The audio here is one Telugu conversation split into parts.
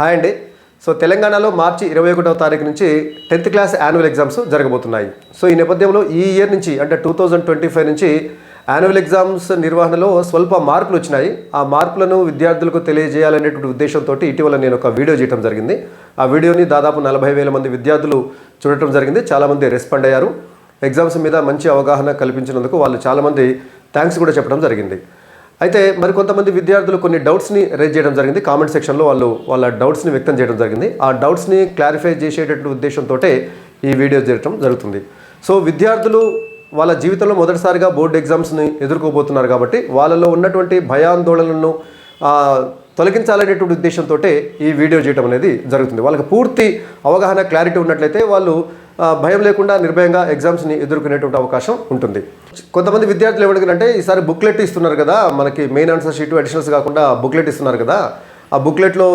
హాయ్ అండి. సో తెలంగాణలో మార్చి ఇరవై ఒకటవ తారీఖు నుంచి టెన్త్ క్లాస్ యాన్యువల్ ఎగ్జామ్స్ జరగబోతున్నాయి. సో ఈ నేపథ్యంలో ఈ ఇయర్ నుంచి అంటే టూ థౌజండ్ ట్వంటీ ఫైవ్ నుంచి యాన్యువల్ ఎగ్జామ్స్ నిర్వహణలో స్వల్ప మార్పులు వచ్చినాయి. ఆ మార్పులను విద్యార్థులకు తెలియజేయాలనేటువంటి ఉద్దేశంతో ఇటీవల నేను ఒక వీడియో చేయడం జరిగింది. ఆ వీడియోని దాదాపు నలభై వేల మంది విద్యార్థులు చూడటం జరిగింది. చాలామంది రెస్పాండ్ అయ్యారు. ఎగ్జామ్స్ మీద మంచి అవగాహన కల్పించినందుకు వాళ్ళు చాలామంది థ్యాంక్స్ కూడా చెప్పడం జరిగింది. అయితే మరి కొంతమంది విద్యార్థులు కొన్ని డౌట్స్ని రేజ్ చేయడం జరిగింది. కామెంట్ సెక్షన్లో వాళ్ళు వాళ్ళ డౌట్స్ని వ్యక్తం చేయడం జరిగింది. ఆ డౌట్స్ని క్లారిఫై చేసేటటువంటి ఉద్దేశంతో ఈ వీడియో చేయడం జరుగుతుంది. సో విద్యార్థులు వాళ్ళ జీవితంలో మొదటిసారిగా బోర్డు ఎగ్జామ్స్ని ఎదుర్కోబోతున్నారు కాబట్టి వాళ్ళలో ఉన్నటువంటి భయాందోళనలను తొలగించాలనేటువంటి ఉద్దేశంతో ఈ వీడియో చేయడం అనేది జరుగుతుంది. వాళ్ళకి పూర్తి అవగాహన క్లారిటీ ఉన్నట్లయితే వాళ్ళు భయం లేకుండా నిర్భయంగా ఎగ్జామ్స్ని ఎదుర్కొనేటువంటి అవకాశం ఉంటుంది. కొంతమంది విద్యార్థులు ఏమడుగుతారంటే ఈసారి బుక్లెట్ ఇస్తున్నారు కదా మనకి మెయిన్ ఆన్సర్ షీట్ అడిషనల్స్ కాకుండా బుక్లెట్ ఇస్తున్నారు కదా ఆ బుక్లెట్లో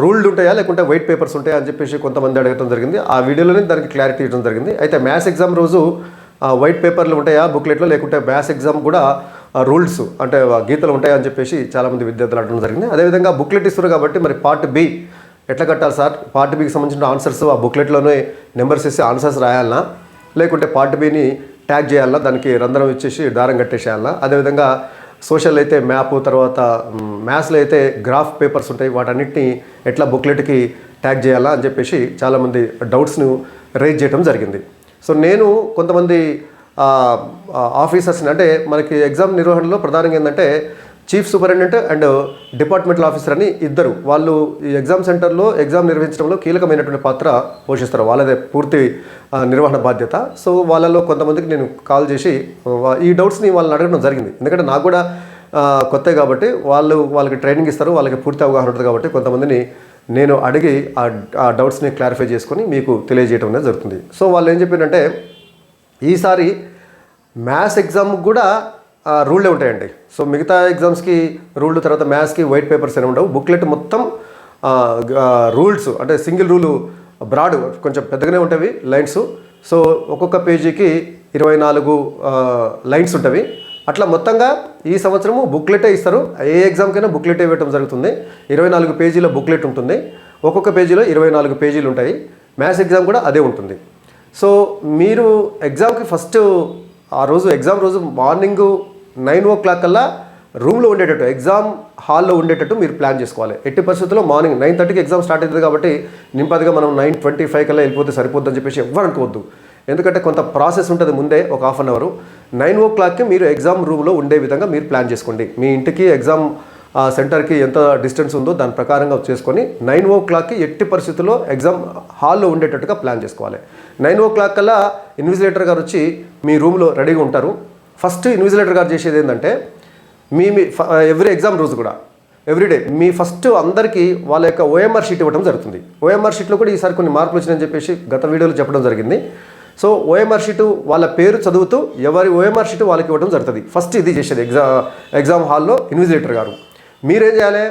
రూల్డ్ ఉంటాయా లేకుంటే వైట్ పేపర్స్ ఉంటాయా అని చెప్పేసి కొంతమంది అడగడం జరిగింది. ఆ వీడియోలోనే దానికి క్లారిటీ ఇవ్వడం జరిగింది. అయితే మ్యాథ్స్ ఎగ్జామ్ రోజు ఆ, వైట్ పేపర్లు ఉంటాయా బుక్లెట్లో లేకుంటే మ్యాథ్స్ ఎగ్జామ్ కూడా రూల్స్ అంటే ఆ, గీతలు ఉంటాయా అని చెప్పేసి చాలామంది విద్యార్థులు అడగడం జరిగింది. అదేవిధంగా బుక్లెట్ ఇస్తున్నారు కాబట్టి మరి పార్ట్ బి ఎట్లా కట్టాలి సార్? పార్ట్ బికి సంబంధించిన ఆన్సర్స్ ఆ బుక్లెట్లోనే నెంబర్స్ వేసి ఆన్సర్స్ రాయాలనా? లేకుంటే పార్ట్ బిని ట్యాగ్ చేయాలా? దానికి రంధ్రం ఇచ్చేసి దారం కట్టేసేయాలా? అదేవిధంగా సోషల్ అయితే మ్యాప్ తర్వాత మ్యాథ్స్లో అయితే గ్రాఫ్ పేపర్స్ ఉంటాయి. వాటన్నిటిని ఎట్లా బుక్లెట్కి ట్యాగ్ చేయాలా అని చెప్పేసి చాలామంది డౌట్స్ను రేజ్ చేయడం జరిగింది. సో నేను కొంతమంది ఆఫీసర్స్ని అంటే మనకి ఎగ్జామ్ నిర్వహణలో ప్రధానంగా ఏంటంటే chief superintendent and departmental officer అని ఇద్దరు. వాళ్ళు ఈ ఎగ్జామ్ సెంటర్లో ఎగ్జామ్ నిర్వహించడంలో కీలకమైనటువంటి పాత్ర పోషిస్తారు. వాళ్ళదే పూర్తి నిర్వహణ బాధ్యత. సో వాళ్ళలో కొంతమందికి నేను కాల్ చేసి ఈ డౌట్స్ని వాళ్ళని అడగడం జరిగింది. ఎందుకంటే నాకు కూడా కొత్త కాబట్టి వాళ్ళు వాళ్ళకి ట్రైనింగ్ ఇస్తారు. వాళ్ళకి పూర్తి అవగాహన ఉంటుంది కాబట్టి కొంతమందిని నేను అడిగి ఆ ఆ డౌట్స్ని క్లారిఫై చేసుకొని మీకు తెలియజేయడం అనేది జరుగుతుంది. సో వాళ్ళు ఏం చెప్పారంటే ఈసారి మ్యాథ్స్ ఎగ్జామ్ కూడా రూళ్ళే ఉంటాయండి. సో మిగతా ఎగ్జామ్స్కి రూల్ తర్వాత మ్యాథ్స్కి వైట్ పేపర్స్ అనేవి ఉండవు. బుక్లెట్ మొత్తం రూల్స్ అంటే సింగిల్ రూలు బ్రాడ్ కొంచెం పెద్దగానే ఉంటాయి లైన్స్. సో ఒక్కొక్క పేజీకి ఇరవై నాలుగు లైన్స్ ఉంటవి అట్లా మొత్తంగా ఈ సంవత్సరము బుక్లెటే ఇస్తారు. ఏ ఎగ్జామ్కైనా బుక్లెటే ఇవ్వటం జరుగుతుంది. ఇరవై నాలుగు పేజీల బుక్లెట్ ఉంటుంది. ఒక్కొక్క పేజీలో ఇరవై నాలుగు పేజీలు ఉంటాయి. మ్యాథ్స్ ఎగ్జామ్ కూడా అదే ఉంటుంది. సో మీరు ఎగ్జామ్కి ఫస్ట్ ఆ రోజు ఎగ్జామ్ రోజు మార్నింగ్ నైన్ ఓ క్లాక్ కల్లా రూమ్లో ఉండేటట్టు ఎగ్జామ్ హాల్లో ఉండేటట్టు మీరు ప్లాన్ చేసుకోవాలి. ఎట్టి పరిస్థితుల్లో మార్నింగ్ నైన్ థర్టీకి ఎగ్జామ్ స్టార్ట్ అవుతుంది కాబట్టి నింపదిగా మనం నైన్ ట్వంటీ ఫైవ్ కల్లా వెళ్ళిపోతే సరిపోద్దని చెప్పేసి ఎవ్వరు అనుకోవద్దు. ఎందుకంటే కొంత ప్రాసెస్ ఉంటుంది ముందే ఒక హాఫ్ అన్ అవర్. నైన్ ఓ క్లాక్కి మీరు ఎగ్జామ్ రూమ్లో ఉండే విధంగా మీరు ప్లాన్ చేసుకోండి. మీ ఇంటికి ఎగ్జామ్ సెంటర్కి ఎంత డిస్టెన్స్ ఉందో దాని ప్రకారంగా చేసుకొని నైన్ ఓ క్లాక్కి ఎట్టి పరిస్థితుల్లో ఎగ్జామ్ హాల్లో ఉండేటట్టుగా ప్లాన్ చేసుకోవాలి. నైన్ ఓ క్లాక్ కల్లా ఇన్విజిలేటర్ గారు వచ్చి మీ రూమ్లో రెడీగా ఉంటారు. ఫస్ట్ ఇన్విజిలేటర్ గారు చేసేది ఏంటంటే మీ మీ ఎవ్రీ ఎగ్జామ్ రోజు కూడా ఎవ్రీడే మీ ఫస్ట్ అందరికీ వాళ్ళ యొక్క ఓఎంఆర్ షీట్ ఇవ్వడం జరుగుతుంది. ఓఎంఆర్ షీట్లో కూడా ఈసారి కొన్ని మార్పులు వచ్చినాయని చెప్పేసి గత వీడియోలో చెప్పడం జరిగింది. సో ఓఎంఆర్ షీటు వాళ్ళ పేరు చదువుతూ ఎవరి ఓఎంఆర్ షీట్ వాళ్ళకి ఇవ్వడం జరుగుతుంది. ఫస్ట్ ఇది చేసేది ఎగ్జామ్ ఎగ్జామ్ హాల్లో ఇన్విజిలేటర్ గారు. మీరేం చేయాలి?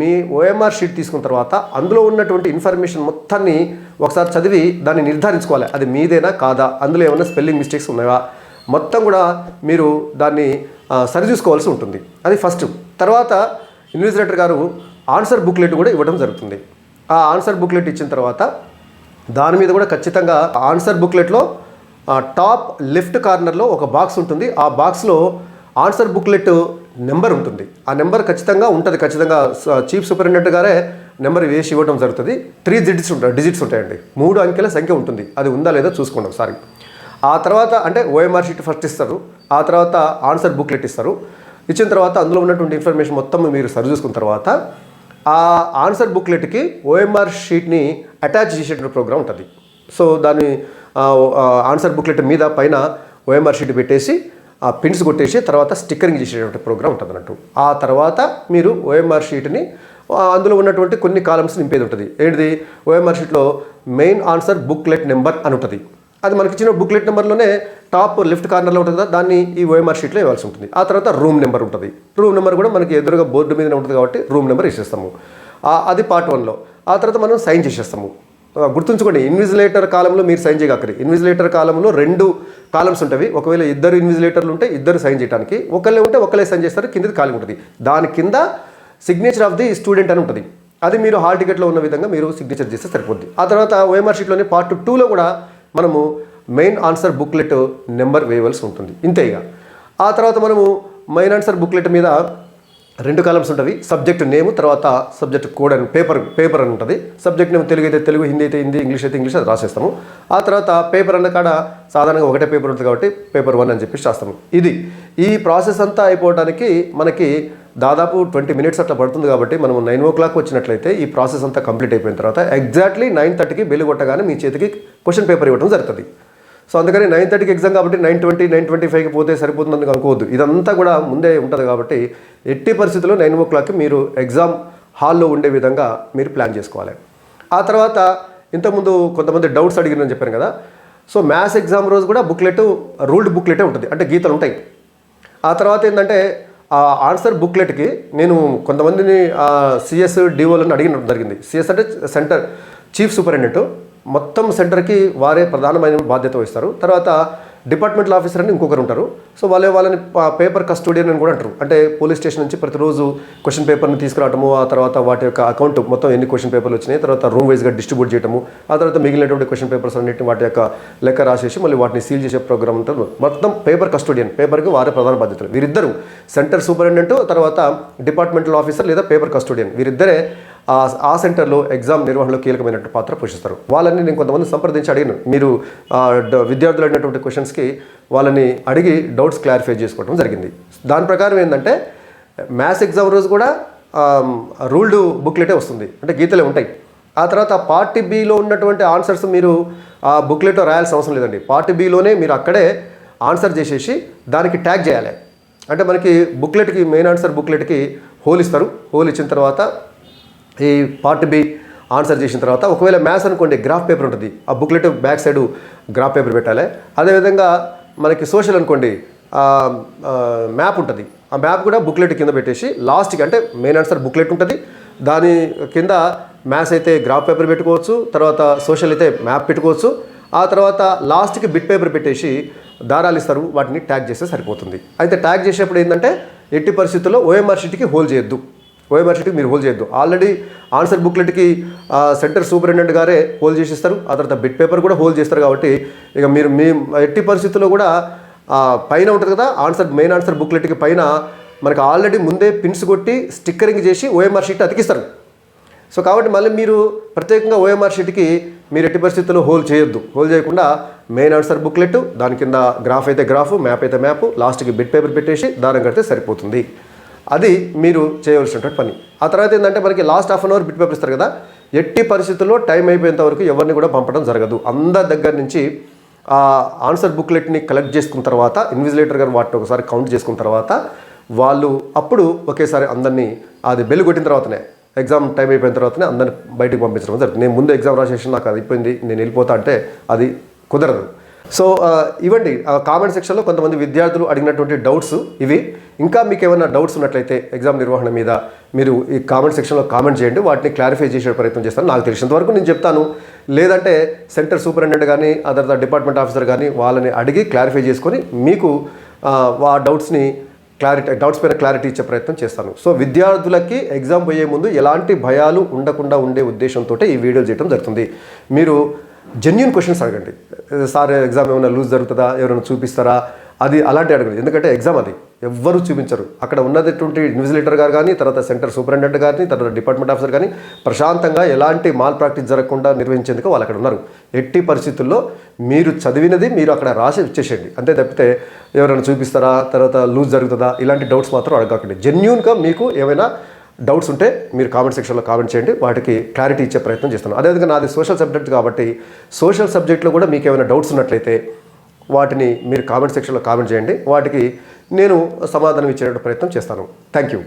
మీ ఓఎంఆర్ షీట్ తీసుకున్న తర్వాత అందులో ఉన్నటువంటి ఇన్ఫర్మేషన్ మొత్తాన్ని ఒకసారి చదివి దాన్ని నిర్ధారించుకోవాలి. అది మీదేనా కాదా? అందులో ఏమైనా స్పెల్లింగ్ మిస్టేక్స్ ఉన్నాయా? మొత్తం కూడా మీరు దాన్ని సరిచూసుకోవాల్సి ఉంటుంది. అది ఫస్ట్ తర్వాత ఇన్విజిలేటర్ గారు ఆన్సర్ బుక్లెట్ కూడా ఇవ్వడం జరుగుతుంది. ఆ ఆన్సర్ బుక్లెట్ ఇచ్చిన తర్వాత దాని మీద కూడా ఖచ్చితంగా ఆన్సర్ బుక్లెట్లో టాప్ లెఫ్ట్ కార్నర్లో ఒక బాక్స్ ఉంటుంది. ఆ బాక్స్లో ఆన్సర్ బుక్లెట్ నెంబర్ ఉంటుంది. ఆ నెంబర్ ఖచ్చితంగా ఉంటుంది. ఖచ్చితంగా చీఫ్ సూపరింటెండెంట్ గారే నెంబర్ వేసి ఇవ్వడం జరుగుతుంది. త్రీ డిజిట్స్ ఉంటాయి డిజిట్స్ ఉంటాయండి. మూడు అంకెల సంఖ్య ఉంటుంది. అది ఉందా లేదా చూసుకోండి ఒకసారి. ఆ తర్వాత అంటే ఓఎంఆర్ షీట్ ఫస్ట్ ఇస్తారు. ఆ తర్వాత ఆన్సర్ బుక్లెట్ ఇస్తారు. ఇచ్చిన తర్వాత అందులో ఉన్నటువంటి ఇన్ఫర్మేషన్ మొత్తం మీరు సరి చూసుకున్న తర్వాత ఆ ఆన్సర్ బుక్లెట్కి ఓఎంఆర్ షీట్ని అటాచ్ చేసేటువంటి ప్రోగ్రామ్ ఉంటుంది. సో దాన్ని ఆన్సర్ బుక్లెట్ మీద పైన ఓఎంఆర్ షీట్ పెట్టేసి ఆ పిన్స్ కొట్టేసి తర్వాత స్టిక్కరింగ్ చేసేటువంటి ప్రోగ్రామ్ ఉంటుంది అన్నట్టు. ఆ తర్వాత మీరు ఓఎంఆర్ షీట్ని అందులో ఉన్నటువంటి కొన్ని కాలమ్స్ నింపేది ఉంటుంది. ఏంటిది? ఓఎంఆర్ షీట్లో మెయిన్ ఆన్సర్ బుక్లెట్ నెంబర్ అని ఉంటుంది. అది మనకి ఇచ్చిన బుక్లెట్ నెంబర్లోనే టాప్ లెఫ్ట్ కార్నర్లో ఉంటుంది కదా దాన్ని ఈ ఓఎంఆర్ షీట్లో ఇవ్వాల్సి ఉంటుంది. ఆ తర్వాత రూమ్ నెంబర్ ఉంటుంది. రూమ్ నెంబర్ కూడా మనకి ఎదురుగా బోర్డు మీదనే ఉంటుంది కాబట్టి రూమ్ నెంబర్ ఇచ్చేస్తాము. అది పార్ట్ వన్లో. ఆ తర్వాత మనం సైన్ చేసేస్తాము. గుర్తుంచుకోండి ఇన్విజిలేటర్ కాలంలో మీరు సైన్ చేయగలరు ఇన్విజిలేటర్ కాలంలో రెండు కాలమ్స్ ఉంటాయి. ఒకవేళ ఇద్దరు ఇన్విజిలేటర్లు ఉంటే ఇద్దరు సైన్ చేయడానికి ఒకళ్ళే ఉంటే ఒకళ్ళే సైన్ చేస్తారు కిందది ఖాళీ ఉంటుంది. దాని కింద సిగ్నేచర్ ఆఫ్ ది స్టూడెంట్ అని ఉంటుంది. అది మీరు హాల్ టికెట్లో ఉన్న విధంగా మీరు సిగ్నేచర్ చేస్తే సరిపోద్ది. ఆ తర్వాత ఓఎంఆర్ షీట్లోని పార్ట్ టూలో కూడా మనము మెయిన్ ఆన్సర్ బుక్లెట్ నెంబర్ వేయవలసి ఉంటుంది. ఇంతే ఇక. ఆ తర్వాత మనము మెయిన్ ఆన్సర్ బుక్లెట్ మీద రెండు కాలమ్స్ ఉంటుంది సబ్జెక్ట్ నేమ్ తర్వాత సబ్జెక్ట్ కోడ్ అని పేపర్ పేపర్ అని ఉంటుంది. సబ్జెక్ట్ నేమ్ తెలుగు అయితే తెలుగు హిందీ అయితే హిందీ ఇంగ్లీష్ అయితే ఇంగ్లీష్ అది రాసేస్తాము. ఆ తర్వాత పేపర్ అన్న కాడ సాధారణంగా ఒకటే పేపర్ ఉంటుంది కాబట్టి పేపర్ వన్ అని చెప్పి రాస్తాము. ఇది ఈ ప్రాసెస్ అంతా అయిపోవడానికి మనకి దాదాపు ట్వంటీ మినిట్స్ అట్లా పడుతుంది కాబట్టి మనం నైన్ ఓ క్లాక్ వచ్చినట్లయితే ఈ ప్రాసెస్ అంతా కంప్లీట్ అయిపోయిన తర్వాత ఎగ్జాక్ట్లీ నైన్ థర్టీకి బెల్లు కొట్టగానే మీ చేతికి క్వశ్చన్ పేపర్ ఇవ్వడం జరుగుతుంది. సో అందుకని నైన్ థర్టీకి ఎగ్జామ్ కాబట్టి నైన్ ట్వంటీ నైన్ ట్వంటీ ఫైవ్కి పోతే సరిపోతుందని అనుకోవద్దు. ఇదంతా కూడా ముందే ఉంటుంది కాబట్టి ఎట్టి పరిస్థితుల్లో నైన్ ఓ క్లాక్కి మీరు ఎగ్జామ్ హాల్లో ఉండే విధంగా మీరు ప్లాన్ చేసుకోవాలి. ఆ తర్వాత ఇంతకుముందు కొంతమంది డౌట్స్ అడిగినని చెప్పాను కదా. సో మ్యాథ్స్ ఎగ్జామ్ రోజు కూడా బుక్లెట్ రూల్డ్ బుక్లెటే ఉంటుంది. అంటే గీతలు ఉంటాయి. ఆ తర్వాత ఏంటంటే ఆ ఆన్సర్ బుక్లెట్కి నేను కొంతమందిని సిఎస్ డిఓలను అడిగిన జరిగింది. సిఎస్ అంటే సెంటర్ చీఫ్ సూపరింటెండెంట్. మొత్తం సెంటర్కి వారే ప్రధానమైన బాధ్యత వహిస్తారు. తర్వాత డిపార్ట్మెంటల్ ఆఫీసర్ అని ఇంకొకరు ఉంటారు. సో వాళ్ళే వాళ్ళని పేపర్ కస్టోడియన్ అని కూడా అంటారు. అంటే పోలీస్ స్టేషన్ నుంచి ప్రతిరోజు క్వశ్చన్ పేపర్ని తీసుకురావటము ఆ తర్వాత వాటి యొక్క అకౌంట్ మొత్తం ఎన్ని క్వశ్చన్ పేపర్లు వచ్చినాయి తర్వాత రూమ్ వైజ్గా డిస్ట్రిబ్యూట్ చేయటము ఆ తర్వాత మిగిలినటువంటి క్వశ్చన్ పేపర్స్ అన్నింటిని వాటి యొక్క లెక్క రాసేసి మళ్ళీ వాటిని సీల్ చేసే ప్రోగ్రామ్ ఉంటారు మొత్తం పేపర్ కస్టోడియన్ పేపర్కి వారే ప్రధాన బాధ్యతలు. వీరిద్దరు సెంటర్ సూపరింటెండెంట్ తర్వాత డిపార్ట్మెంటల్ ఆఫీసర్ లేదా పేపర్ కస్టోడియన్. వీరిద్దరే ఆ ఆ సెంటర్లో ఎగ్జామ్ నిర్వహణలో కీలకమైనటువంటి పాత్ర పోషిస్తారు. వాళ్ళని నేను కొంతమంది సంప్రదించి అడిగాను. మీరు విద్యార్థులు అడిగినటువంటి క్వశ్చన్స్కి వాళ్ళని అడిగి డౌట్స్ క్లారిఫై చేసుకోవడం జరిగింది. దాని ప్రకారం ఏంటంటే మ్యాథ్స్ ఎగ్జామ్ రోజు కూడా రూల్డ్ బుక్లెటే వస్తుంది. అంటే గీతలే ఉంటాయి. ఆ తర్వాత పార్టీ బిలో ఉన్నటువంటి ఆన్సర్స్ మీరు ఆ బుక్లెట్లో రాయాల్సిన అవసరం లేదండి. పార్టీ బిలోనే మీరు అక్కడే ఆన్సర్ చేసేసి దానికి ట్యాగ్ చేయాలి. అంటే మనకి బుక్లెట్కి మెయిన్ ఆన్సర్ బుక్లెట్కి హోల్ ఇస్తారు. హోల్ ఇచ్చిన తర్వాత ఈ పార్ట్ బి ఆన్సర్ చేసిన తర్వాత ఒకవేళ మ్యాథ్స్ అనుకోండి గ్రాఫ్ పేపర్ ఉంటుంది. ఆ booklet back side graph paper పెట్టాలి. అదేవిధంగా మనకి సోషల్ అనుకోండి మ్యాప్ ఉంటుంది. ఆ మ్యాప్ కూడా బుక్లెట్ కింద పెట్టేసి లాస్ట్కి అంటే మెయిన్ ఆన్సర్ బుక్లెట్ ఉంటుంది. దాని కింద మ్యాథ్స్ అయితే గ్రాఫ్ పేపర్ పెట్టుకోవచ్చు తర్వాత సోషల్ అయితే మ్యాప్ పెట్టుకోవచ్చు. ఆ తర్వాత లాస్ట్కి బిట్ పేపర్ పెట్టేసి దారాలు ఇస్తారు వాటిని ట్యాగ్ చేస్తే సరిపోతుంది. అయితే ట్యాగ్ చేసేప్పుడు ఏంటంటే ఎట్టి పరిస్థితుల్లో ఓఎంఆర్ షీట్కి హోల్ చేయొద్దు. ఓఎంఆర్ షీట్కి మీరు హోల్ చేయొద్దు. ఆల్రెడీ ఆన్సర్ బుక్లెట్కి సెంటర్ సూపరింటెండెంట్ గారే హోల్ చేసిస్తారు. ఆ తర్వాత బిట్ పేపర్ కూడా హోల్ చేస్తారు కాబట్టి ఇక మీరు మీ ఎట్టి పరిస్థితుల్లో కూడా పైన ఉంటుంది కదా ఆన్సర్ మెయిన్ ఆన్సర్ బుక్లెట్కి పైన మనకు ఆల్రెడీ ముందే పిన్స్ కొట్టి స్టిక్కరింగ్ చేసి ఓఎంఆర్ షీట్ అతికిస్తారు. సో కాబట్టి మళ్ళీ మీరు ప్రత్యేకంగా ఓఎంఆర్ షీట్కి మీరు ఎట్టి పరిస్థితుల్లో హోల్ చేయొద్దు. హోల్ చేయకుండా మెయిన్ ఆన్సర్ బుక్లెట్ దాని కింద గ్రాఫ్ అయితే గ్రాఫ్ మ్యాప్ అయితే మ్యాప్ లాస్ట్కి బిట్ పేపర్ పెట్టేసి దానం కడితే సరిపోతుంది. అది మీరు చేయవలసినటువంటి పని. ఆ తర్వాత ఏంటంటే మనకి last half an hour bit paper ఇస్తారు కదా ఎట్టి పరిస్థితుల్లో టైం అయిపోయేంత వరకు ఎవరిని కూడా పంపడం జరగదు. అందరి దగ్గర నుంచి ఆ ఆన్సర్ బుక్లెట్ని కలెక్ట్ చేసుకున్న తర్వాత ఇన్విజిలేటర్ గారు వాటిని ఒకసారి కౌంట్ చేసుకున్న తర్వాత వాళ్ళు అప్పుడు ఒకేసారి అందరినీ అది బెల్ కొట్టిన తర్వాతనే ఎగ్జామ్ టైం అయిపోయిన తర్వాతనే అందరిని బయటకు పంపించడం జరుగుతుంది. నేను ముందు ఎగ్జామ్ రాసేసి నాకు అది అయిపోయింది నేను వెళ్ళిపోతా అంటే అది కుదరదు. సో uh, ఆ, ఇవ్వండి కామెంట్ సెక్షన్లో కొంతమంది విద్యార్థులు అడిగినటువంటి డౌట్స్ ఇవి. ఇంకా మీకు ఏమైనా డౌట్స్ ఉన్నట్లయితే ఎగ్జామ్ నిర్వహణ మీద మీరు ఈ కామెంట్ సెక్షన్లో కామెంట్ చేయండి. వాటిని క్లారిఫై చేసే ప్రయత్నం చేస్తాను. నాకు తెలిసినంత వరకు నేను చెప్తాను. లేదంటే సెంటర్ సూపరింటెండెంట్ కానీ అదర్ డిపార్ట్మెంట్ ఆఫీసర్ కానీ వాళ్ళని అడిగి క్లారిఫై చేసుకొని మీకు ఆ, ఆ డౌట్స్ని క్లారిటీ డౌట్స్ పైన క్లారిటీ ఇచ్చే ప్రయత్నం చేస్తాను. సో విద్యార్థులకి ఎగ్జామ్ పోయే ముందు ఎలాంటి భయాలు ఉండకుండా ఉండే ఉద్దేశంతో ఈ వీడియో చేయడం జరుగుతుంది. మీరు జెన్యున్ క్వశ్చన్స్ అడగండి. సార్ ఎగ్జామ్ ఏమైనా లూజ్ జరుగుతుందా? ఎవరైనా చూపిస్తారా? అది అలాంటి అడగండి. ఎందుకంటే ఎగ్జామ్ అది. ఎవ్వరూ చూపించరు. అక్కడ ఉన్నటువంటి ఇన్విజిలేటర్ గారు కానీ తర్వాత సెంటర్ సూపరింటెండెంట్ గారిని తర్వాత డిపార్ట్మెంట్ ఆఫీసర్ కానీ ప్రశాంతంగా ఎలాంటి మాల్ ప్రాక్టీస్ జరగకుండా నిర్వహించేందుకు వాళ్ళు అక్కడ ఉన్నారు. ఎట్టి పరిస్థితుల్లో మీరు చదివినది మీరు అక్కడ రాసి ఇచ్చేసేయండి. అంతే తప్పితే ఎవరైనా చూపిస్తారా? తర్వాత లూజ్ జరుగుతుందా? ఇలాంటి డౌట్స్ మాత్రం అడగకండి. జెన్యున్గా మీకు ఏమైనా డౌట్స్ ఉంటే మీరు కామెంట్ సెక్షన్లో కామెంట్ చేయండి. వాటికి క్లారిటీ ఇచ్చే ప్రయత్నం చేస్తాను అదేవిధంగా నాది సోషల్ సబ్జెక్ట్ కాబట్టి సోషల్ సబ్జెక్ట్లో కూడా మీకు ఏమైనా డౌట్స్ ఉన్నట్లయితే వాటిని మీరు కామెంట్ సెక్షన్లో కామెంట్ చేయండి. వాటికి నేను సమాధానం ఇచ్చేటువంటి ప్రయత్నం చేస్తాను. Thank you